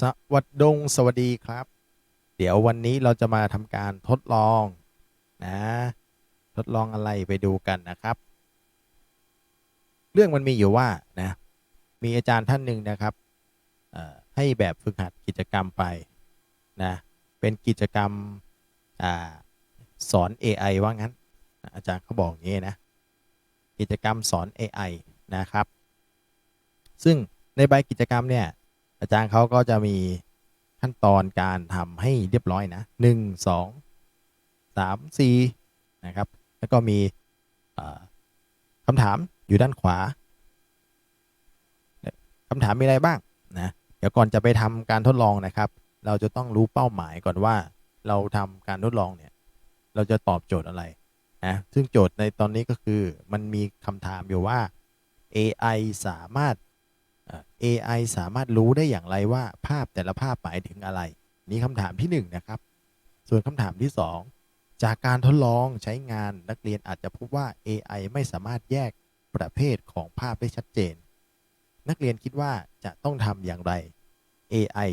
สวัสดงสวัสดีครับ เดี๋ยววันนี้เราจะมาทำการทดลองนะ ทดลองอะไรไปดูกันนะครับ เรื่องมันมีอยู่ว่านะมีอาจารย์ท่านหนึ่งนะครับให้แบบฝึกหัดกิจกรรมไปนะเป็นกิจกรรมอสอน AI ว่างั้น อาจารย์เขาบอกงี้นะกิจกรรมสอน AI นะครับ ซึ่งในใบกิจกรรมเนี่ย อาจารย์เขาก็จะมีขั้นตอนการทำให้เรียบร้อยนะหนึ่งสองสามสี่นะครับ แล้วก็มีคำถามอยู่ด้านขวาคำถามมีอะไรบ้างนะเดี๋ยวก่อนจะไปทำการทดลองนะครับ เราจะต้องรู้เป้าหมายก่อนว่าเราทำการทดลองเนี่ย เราจะตอบโจทย์อะไรนะซึ่งโจทย์ในตอนนี้ก็คือมันมีคำถามอยู่ว่า AI สามารถ AI สามารถรู้ได้อย่างไรว่าภาพแต่ละภาพหมายถึงอะไร นี่คำถามที่หนึ่งนะครับ ส่วนคำถามที่สองจากการทดลองใช้งานนักเรียนอาจจะพบว่า AI ไม่สามารถแยกประเภทของภาพได้ชัดเจน นักเรียนคิดว่าจะต้องทำอย่างไร AI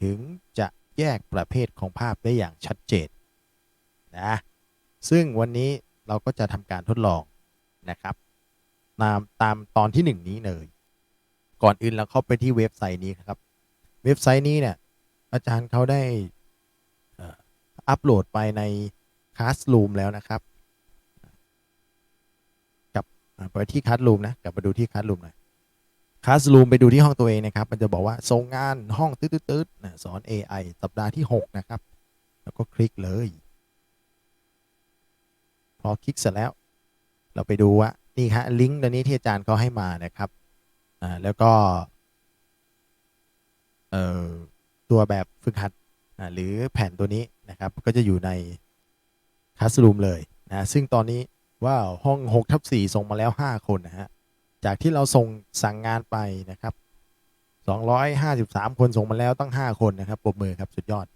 ถึงจะแยกประเภทของภาพได้อย่างชัดเจนนะซึ่งวันนี้เราก็จะทำการทดลองนะครับ ตามตามตอนที่หนึ่งนี้เลย ก่อนอื่นเราเข้าไปที่เว็บไซต์นี้ครับ เว็บไซต์นี้เนี่ยอาจารย์เขาได้อัปโหลดไปใน Classroom แล้วนะครับกลับไปที่ Classroom นะกลับมาดูที่ Classroom หน่อย Classroom ไปดูที่ห้องตัวเองนะครับ มันจะบอกว่าส่งงานห้องตืดๆๆนะสอน AI สัปดาห์ที่ 6 นะครับ แล้วก็คลิกเลย พอคลิกเสร็จแล้ว เราไปดูว่านี่ฮะลิงก์ตัวนี้ที่อาจารย์เขาให้มานะครับ อ่าแล้วก็เอ่อตัวแบบฝึกหัดอ่าหรือแผ่นตัวนี้นะครับ ก็จะอยู่ในคัส o ูมเลยนะซึ่งตอนนี้ว้าวห้อง6ทับ4ส่งมาแล้ว 5 คนนะฮะจากที่เราส่งสั่งงานไปนะครับ 253 คนส่งมาแล้วตั้ง 5 คนนะครับปรบมือครับสุดยอด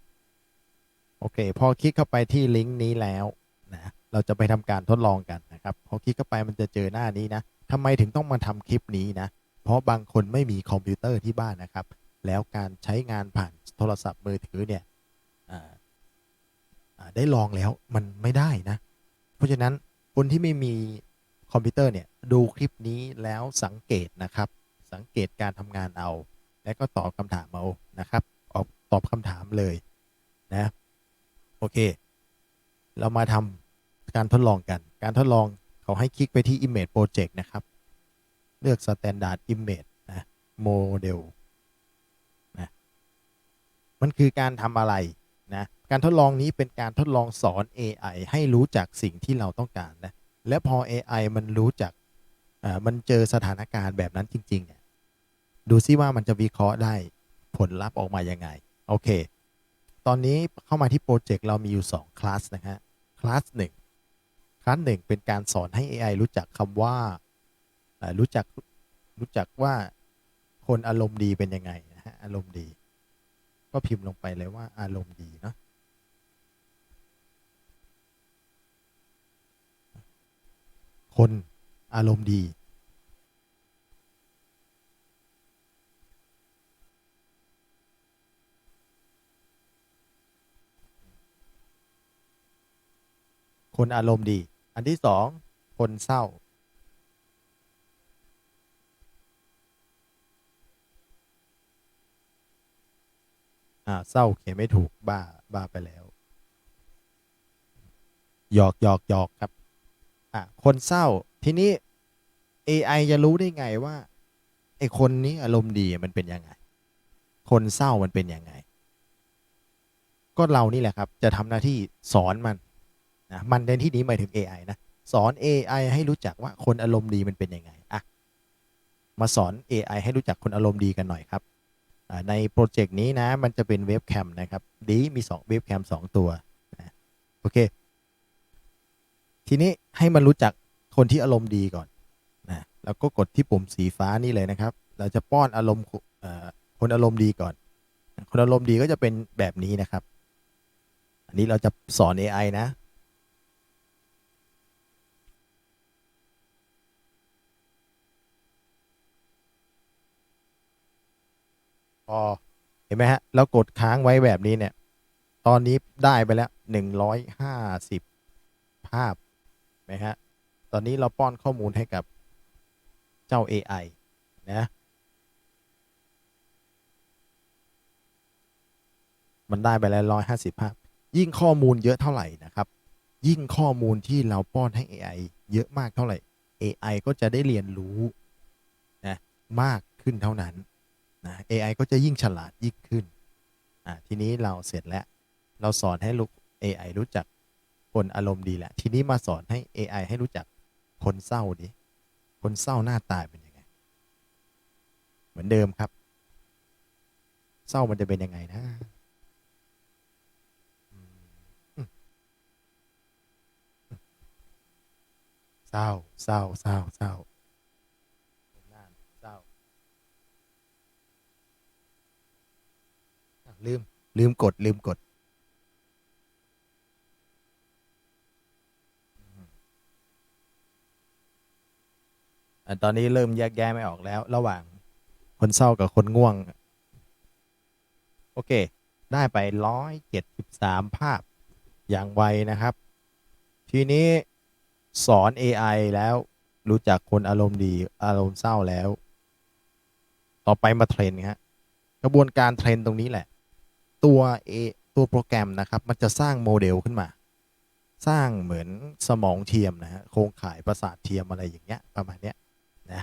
โอเค พอคลิกเข้าไปที่ลิงก์นี้แล้วนะเราจะไปทำการทดลองกันนะครับ พอคลิกเข้าไปมันจะเจอหน้านี้นะทำไมถึงต้องมาทำคลิปนี้นะ เพราะบางคนไม่มีคอมพิวเตอร์ที่บ้านนะครับ แล้วการใช้งานผ่านโทรศัพท์มือถือเนี่ยได้ลองแล้วมันไม่ได้นะ เพราะฉะนั้นคนที่ไม่มีคอมพิวเตอร์เนี่ยดูคลิปนี้แล้วสังเกตนะครับ สังเกตการทำงานเอา แล้วก็ตอบคำถามเอานะครับออกตอบคำถามเลยนะโอเค เรามาทำการทดลองกัน การทดลองเขาให้คลิกไปที่ Image Project นะครับ เลือก Standard Image นะ Model นะมันคือการทำอะไรนะการทดลองนี้เป็นการทดลองสอน AI ให้รู้จักสิ่งที่เราต้องการนะและพอ AI มันรู้จักอ่ามันเจอสถานการณ์แบบนั้นจริงๆเนี่ยดูซิว่ามันจะวิเคราะห์ได้ผลลัพธ์ออกมายังไง โอเค ตอนนี้เข้ามาที่โปรเจกต์เรามีอยู่ 2 คลาสนะฮะ คลาส1คลาส1เป็นการสอนให้ AI รู้จักคำว่า รู้จักรู้จักว่าคนอารมณ์ดีเป็นยังไงนะฮะอารมณ์ดี ก็พิมพ์ลงไปเลยว่าอารมณ์ดีเนาะคนอารมณ์ดี คนอารมณ์ดี อันที่สองคนเศร้า อ่าเศร้าเขียนไม่ถูกบ้าบ้าไปแล้วหยอกหยอกหยอกครับอ่าคนเศร้าทีนี้ AI จะรู้ได้ไงว่าไอคนนี้อารมณ์ดีมันเป็นยังไง คนเศร้ามันเป็นยังไง ก็เรานี่แหละครับ จะทำหน้าที่สอนมันนะมันในที่นี้หมายถึง AI นะสอน AI ให้รู้จักว่าคนอารมณ์ดีมันเป็นยังไงอะมาสอน AI ให้รู้จักคนอารมณ์ดีกันหน่อยครับ ในโปรเจกต์นี้นะมันจะเป็นเว็บแคมนะครับ ดีมี2เว็บแคม2ตัวนะโอเค ทีนี้ให้มันรู้จักคนที่อารมณ์ดีก่อนนะแล้วก็กดที่ปุ่มสีฟ้านี่เลยนะครับ เราจะป้อนอารมณ์คนอารมณ์ดีก่อน คนอารมณ์ดีก็จะเป็นแบบนี้นะครับ อันนี้เราจะสอน AI นะ พอเห็นไหมฮะ แล้วกดค้างไว้แบบนี้เนี่ย ตอนนี้ได้ไปแล้วหนึ่งร้อยห้าสิบภาพนไหมฮะ ตอนนี้เราป้อนข้อมูลให้กับเจ้า AI นะ มันได้ไปแล้วร้อยห้าสิบภาพ ยิ่งข้อมูลเยอะเท่าไหร่นะครับ ยิ่งข้อมูลที่เราป้อนให้ AI เยอะมากเท่าไหร่ AI ก็จะได้เรียนรู้นะมากขึ้นเท่านั้น นะ AI ก็จะยิ่งฉลาดยิ่งขึ้นอ่าทีนี้เราเสร็จแล้ว เราสอนให้ลูก AI รู้จักคนอารมณ์ดีแหละ ทีนี้มาสอนให้ AI ให้รู้จักคนเศร้าดิ คนเศร้าหน้าตายเป็นยังไง เหมือนเดิมครับ เศร้ามันจะเป็นยังไงนะเศร้าเศร้าเศร้าเศร้าหน้าเศร้าอะ ลืม ลืมกด ลืมกด อะตอนนี้เริ่มแยกแยะไม่ออกแล้ว ระหว่างคนเศร้ากับคนง่วง โอเค ได้ไปร้อยเจ็ดสิบสามภาพอย่างไวนะครับ ทีนี้สอน AI แล้วรู้จักคนอารมณ์ดีอารมณ์เศร้าแล้ว ต่อไปมาเทรนฮะกระบวนการเทรนตรงนี้แหละ ตัว A ตัวโปรแกรมนะครับ มันจะสร้างโมเดลขึ้นมา สร้างเหมือนสมองเทียมนะฮะโครงข่ายประสาทเทียมอะไรอย่างเงี้ยประมาณเนี้ยนะ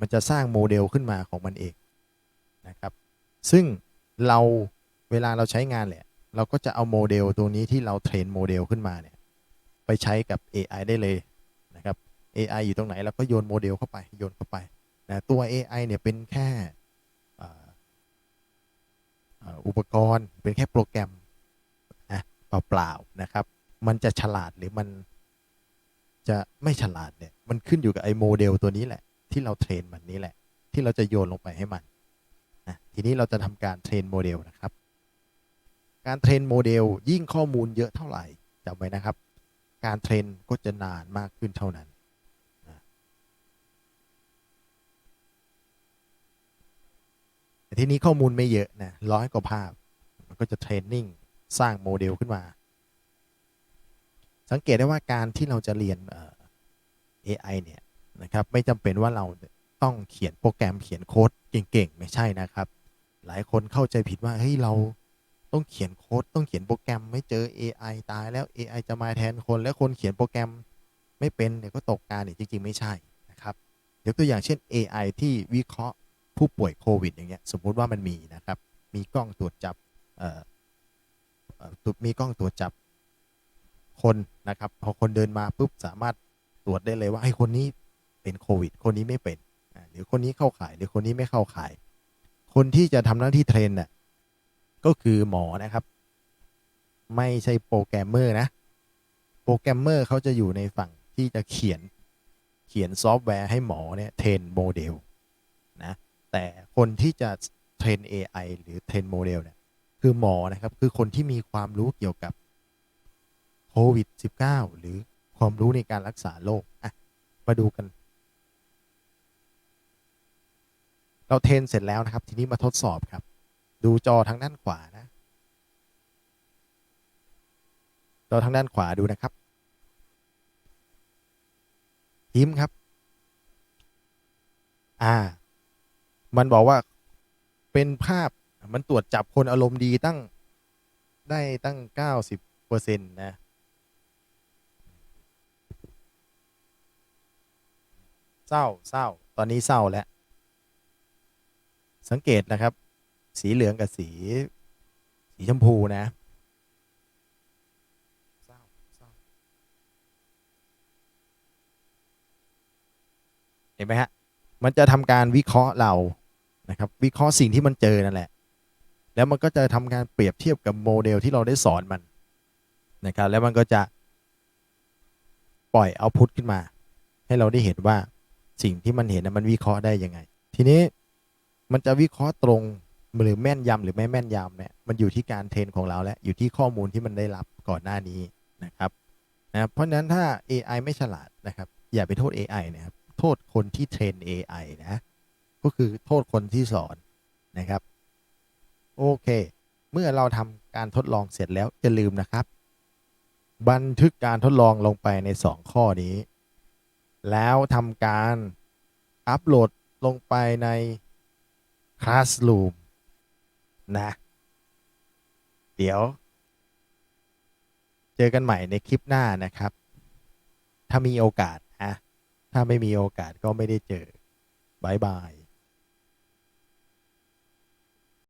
มันจะสร้างโมเดลขึ้นมาของมันเองนะครับ ซึ่งเราเวลาเราใช้งานแหละเราก็จะเอาโมเดลตัวนี้ที่เราเทรนโมเดลขึ้นมาเนี่ยไปใช้กับ AI ได้เลยนะครับ AI อยู่ตรงไหนเราก็โยนโมเดลเข้าไปโยนเข้าไปนะตัว AI เนี่ยเป็นแค่ อุปกรณ์เป็นแค่โปรแกรมนะเปล่าๆนะครับ มันจะฉลาดหรือมันจะไม่ฉลาดเนี่ยมันขึ้นอยู่กับไอ้โมเดลตัวนี้แหละ ที่เราเทรนมันนี้แหละ ที่เราจะโยนลงไปให้มันนะทีนี้เราจะทำการเทรนโมเดลนะครับ การเทรนโมเดลยิ่งข้อมูลเยอะเท่าไหร่จำไว้นะครับ การเทรนก็จะนานมากขึ้นเท่านั้นนะ แต่ทีนี้ข้อมูลไม่เยอะนะร้อยกว่าภาพ มันก็จะเทรนนิ่งสร้างโมเดลขึ้นมา สังเกตได้ว่าการที่เราจะเรียนเอ่อ AI เนี่ยนะครับไม่จำเป็นว่าเราต้องเขียนโปรแกรมเขียนโค้ดเก่งๆ ไม่ใช่นะครับ หลายคนเข้าใจผิดว่าเฮ้ยเราต้องเขียนโค้ดต้องเขียนโปรแกรมไม่เจอ AI ตายแล้ว AI จะมาแทนคน แล้วคนเขียนโปรแกรมไม่เป็นเดี๋ยวก็ตกงานเนี่ยจริง ๆ ไม่ใช่นะครับยกตัวอย่างเช่น AI ที่วิเคราะห์ ผู้ป่วยโควิดอย่างเงี้ยสมมุติว่ามันมีนะครับ มีกล้องตรวจจับเอ่อตมีกล้องตรวจจับคนนะครับ พอคนเดินมาปุ๊บสามารถตรวจได้เลยว่าไอ้คนนี้เป็นโควิด คนนี้ไม่เป็นหรือคนนี้เข้าข่ายหรือคนนี้ไม่เข้าข่าย คนที่จะทำหน้าที่เทรนน่ะก็คือหมอนะครับ ไม่ใช่โปรแกรมเมอร์นะ โปรแกรมเมอร์เขาจะอยู่ในฝั่งที่จะเขียนเขียนซอฟต์แวร์ให้หมอเนี่ยเทรนโมเดลนะ แต่คนที่จะเทรน AI หรือเทรนโมเดลเนี่ยคือหมอนะครับ คือคนที่มีความรู้เกี่ยวกับโควิด -19 หรือความรู้ในการรักษาโรคอะมาดูกัน เราเทรนเสร็จแล้วนะครับ ทีนี้มาทดสอบครับ ดูจอทางด้านขวานะ จอทางด้านขวาดูนะครับ ยิ้มครับ อ่า มันบอกว่าเป็นภาพมันตรวจจับคนอารมณ์ดีตั้งได้ตั้งเก้าสิบเปอร์เซ็นต์นะ เศร้าเศร้า ตอนนี้เศร้าแล้ว สังเกตนะครับ สีเหลืองกับสี สีชมพูนะเห็นไหมฮะ มันจะทำการวิเคราะห์เรา นะครับ วิเคราะห์สิ่งที่มันเจอนั่นแหละ แล้วมันก็จะทำการเปรียบเทียบกับโมเดลที่เราได้สอนมันนะครับ แล้วมันก็จะปล่อยเอาพุทขึ้นมา ให้เราได้เห็นว่าสิ่งที่มันเห็นนะมันวิเคราะห์ได้ยังไง ทีนี้มันจะวิเคราะห์ตรงหรือแม่นยำหรือไม่แม่นยำเนี่ยมันอยู่ที่การเทรนของเราและอยู่ที่ข้อมูลที่มันได้รับก่อนหน้านี้นะครับนะเพราะฉะนั้นถ้า AI ไม่ฉลาดนะครับ อย่าไปโทษ AI นะครับ โทษคนที่เทรน AI นะ ก็คือโทษคนที่สอนนะครับ โอเค เมื่อเราทำการทดลองเสร็จแล้วอย่าลืมนะครับ บันทึกการทดลองลงไปใน 2 ข้อนี้ แล้วทำการอัปโหลดลงไปใน Classroom นะ เดี๋ยว เจอกันใหม่ในคลิปหน้านะครับ ถ้ามีโอกาสนะถ้าไม่มีโอกาสก็ไม่ได้เจอบายบาย